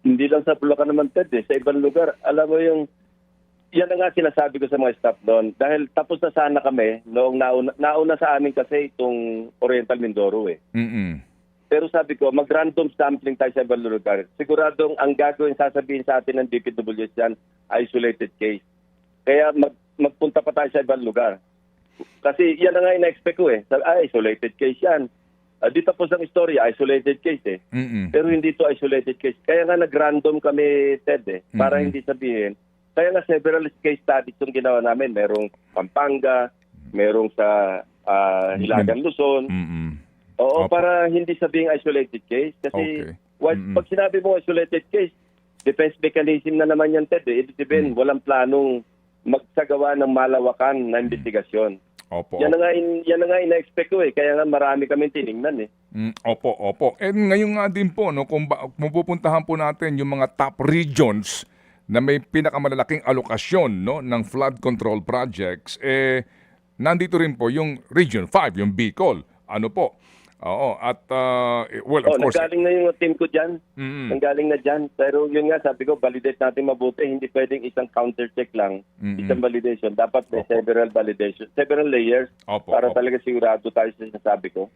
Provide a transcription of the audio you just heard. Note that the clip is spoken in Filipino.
hindi lang sa Bulacan naman, Ted, eh, sa ibang lugar. Alam mo yung, yan na nga sinasabi ko sa mga staff doon. Dahil tapos na sana kami, noong nauna, nauna sa amin kasi itong Oriental Mindoro eh. Mm-mm. Pero sabi ko, mag-random sampling tayo sa ibang lugar. Siguradong ang gagawin, sasabihin sa atin ng DPWS yan, isolated case. Kaya mag, magpunta pa tayo sa ibang lugar. Kasi yan na nga ina-expect ko eh. Sabi, ah, isolated case yan. Ah, di tapos ang istorya, isolated case eh. Mm-mm. Pero hindi to isolated case. Kaya nga nag-random kami, Ted, eh, para Mhm. hindi sabihin. Kaya nga several case studies yung ginawa namin. Merong Pampanga, merong sa ah, Hilagan Luzon. Mm-mm. Oo, Opo. para hindi sabing isolated case. Kasi Okay. what, pag sinabi mo isolated case, defense mechanism na naman yan, Ted. Eh. Ibig sabihin, Mm. walang planong magsagawa ng malawakan na investigasyon. Opo. Yan na nga, in, yan na nga ina-expect ko eh. Kaya nga marami kami tiningnan eh. Mm, opo, opo. And ngayon nga din po, no, kung, ba, kung pupuntahan po natin yung mga top regions na may pinakamalalaking alokasyon no, ng flood control projects, eh, nandito rin po yung Region 5, yung Bicol. Ano po? Oo, at uh, well, of Oh, course, nanggaling na yung team ko dyan. Mm. Nanggaling na dyan. Pero yun nga, sabi ko, validate natin mabuti. Hindi pwedeng isang counter check lang. Mm-mm. Isang validation. Dapat may Opo. several validation. Several layers Opo, para opo. talaga sigurado tayo sa sinasabi ko.